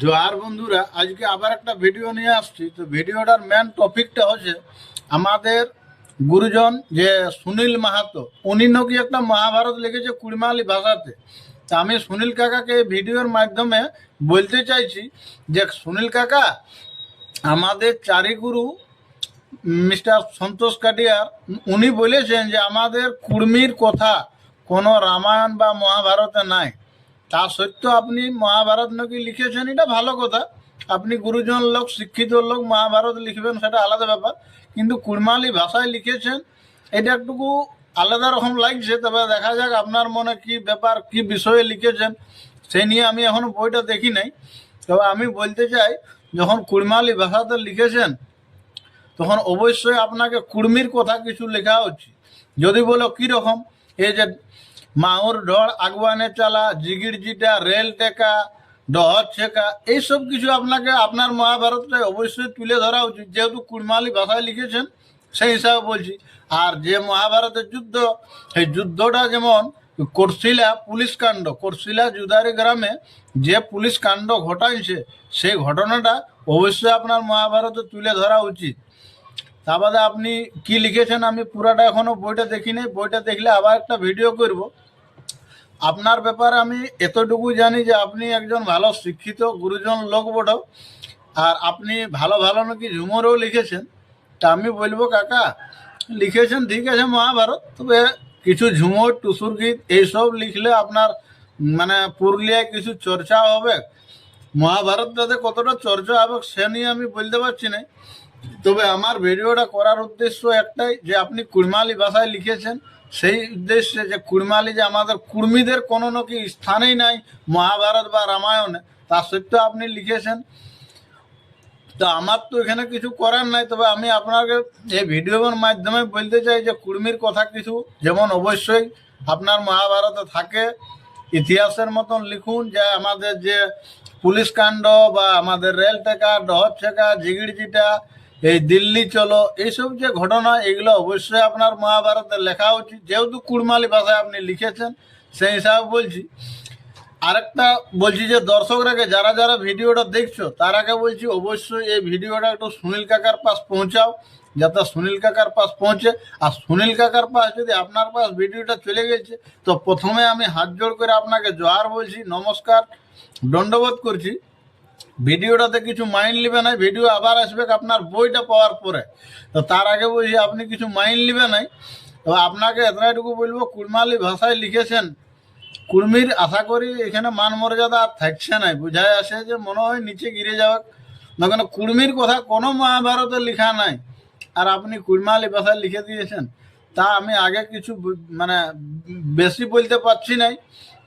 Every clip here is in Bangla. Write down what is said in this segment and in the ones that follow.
জোয়ার বন্ধুরা, আজকে আবার একটা ভিডিও নিয়ে আসছি। তো ভিডিওটার মেন টপিকটা হচ্ছে আমাদের গুরুজন যে সুনীল মাহাতো, উনি নাকি একটা মহাভারত লিখেছে কুড়মালি ভাষাতে। তা আমি সুনীল কাকাকে ভিডিওর মাধ্যমে বলতে চাইছি যে, সুনীল কাকা, আমাদের চারিগুরু মিস্টার সন্তোষ কাটিয়ার, উনি বলেছেন যে, আমাদের কুর্মির কথা কোনো রামায়ণ বা মহাভারতে নাই। তা সত্ত্বেও আপনি মহাভারত নাকি লিখেছেন, এটা ভালো কথা। আপনি গুরুজন লোক, শিক্ষিত লোক মহাভারত লিখবেন, সেটা আলাদা ব্যাপার। কিন্তু কুড়মালি ভাষায় লিখেছেন, এটা একটুকু আলাদা রকম লাগছে, তবে দেখা যাক আপনার মনে কি ব্যাপার, কি বিষয়ে লিখেছেন সেই নিয়ে আমি এখনও বইটা দেখি নাই। তবে আমি বলতে চাই, যখন কুড়মালি ভাষাতে লিখেছেন, তখন অবশ্যই আপনাকে কুর্মির কথা কিছু লেখা উচিত। যদি বলো কি রকম এই যে মাউর ঢড় আগুয়ানে চালা, জিগির জিটা, রেল টেকা, ডহর ছেকা, এইসব কিছু আপনাকে আপনার মহাভারতটা অবশ্যই তুলে ধরা উচিত। যেহেতু কুড়মালি ভাষায় লিখেছেন, সেই হিসাবে বলছি। আর যে মহাভারতের যুদ্ধ, সেই যুদ্ধটা যেমন করশিলা পুলিশ কাণ্ড, করশিলা জুদারি গ্রামে যে পুলিশ কাণ্ড ঘটাইছে, সেই ঘটনাটা অবশ্যই আপনার মহাভারতে তুলে ধরা উচিত। তা বাদে আপনি কি লিখেছেন আমি পুরাটা এখনও বইটা দেখি নাই বইটা দেখলে আবার একটা ভিডিও করব। আপনার ব্যাপারে আমি এতটুকু জানি যে আপনি একজন ভালো শিক্ষিত, গুরুজন লোক বটো আর আপনি ভালো ভালো নাকি ঝুমরও লিখেছেন। তা আমি বলব, কাকা, লিখেছেন, ঠিক আছে, মহাভারত। তবে কিছু ঝুমর, টুসুর গীত, এইসব লিখলে আপনার মানে পুরুলিয়ায় কিছু চর্চা হবে। মহাভারত মহাভারতটাতে কতটা চর্চা হবে সে নিয়ে আমি বলতে পারছি না। তবে আমার ভিডিওটা করার উদ্দেশ্য একটাই, যে আপনি কুড়মালি ভাষায় লিখেছেন, সেই উদ্দেশ্যে যে কুড়মালি যে আমাদের কুর্মীদের কোনো নাকি স্থানেই নাই, মহাভারত বা রামায়ণে, তা সত্ত্বেও আপনি লিখেছেন। তো আমার তো এখানে কিছু করার নাই, তবে আমি আপনাকে এই ভিডিওর মাধ্যমে বলতে চাই যে কুর্মীর কথা কিছু, যেমন অবশ্যই আপনার মহাভারতে থাকে, ইতিহাসের মতন লিখুন, যে আমাদের যে পুলিশ কাণ্ড বা আমাদের রেল টেকা, ডহর ছেকা জিগির জিটা এই দিল্লি চলো, এইসব যে ঘটনা, এগুলো অবশ্যই আপনার মহাভারতে লেখা উচিত। যেহেতু কুড়মালি ভাষায় আপনি লিখেছেন, সেই হিসাবে বলছি। আরেকটা বলছি যে দর্শকরাকে যারা যারা ভিডিওটা দেখছ, তার আগে বলছি, অবশ্যই এই ভিডিওটা একটু সুনীল কাকার পাশ পৌঁছাও, যাতে সুনীল কাকার পাশ পৌঁছে। আর সুনীল কাকার পাশ যদি আপনার পাশ ভিডিওটা চলে গেছে, তো প্রথমে আমি হাত জোড় করে আপনাকে জোহার বলছি, নমস্কার, দণ্ডবোধ করছি। ভিডিওটাতে কিছু মাইন্ড নেবে নাই, ভিডিও আবার আসবে আপনার বইটা পাওয়ার পরে। তো তার আগে বলছি, আপনি কিছু মাইন্ড নেবে নাই? তো আপনাকে এতটাইটুকু বলব, কুড়মালি ভাষায় লিখেছেন কুর্মির আশা করি এখানে মান মর্যাদা আর থাকছে না বুঝায় আসে যে মনে হয় নিচে গিরে যাওয়া না কেন কুর্মির কথা কোনো মহাভারতে লেখা নাই। আর আপনি কুড়মালি ভাষায় লিখে দিয়েছেন, তা আমি আগে কিছু মানে বেশি বলতে পারছি নাই।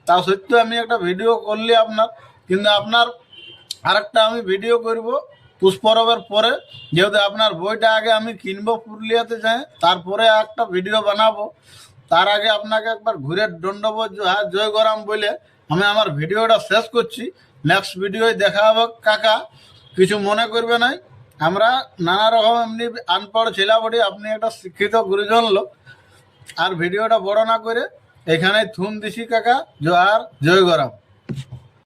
তা সত্ত্বেও আমি একটা ভিডিও করলি আপনার, কিন্তু আপনার আরেকটা আমি ভিডিও করব। পুষ্পরবের পরে যেহেতু আপনার বইটা আগে আমি কিনবো পুরুলিয়াতে যাই তারপরে একটা ভিডিও বানাবো। তার আগে আপনাকে একবার ঘুরে দণ্ডবোধ হ্যাঁ জয় গরাম বলে আমি আমার ভিডিওটা শেষ করছি। নেক্সট ভিডিওয় দেখা হবে কাকা। কিছু মনে করবে নাই? আমরা নানা রকম এমনি আনপড় ছেলা বটি আপনি একটা শিক্ষিত গুরুজন লোক। আর ভিডিওটা বড় না করে এখানে থুম দিছি কাকা। জয় আর জয় গরাম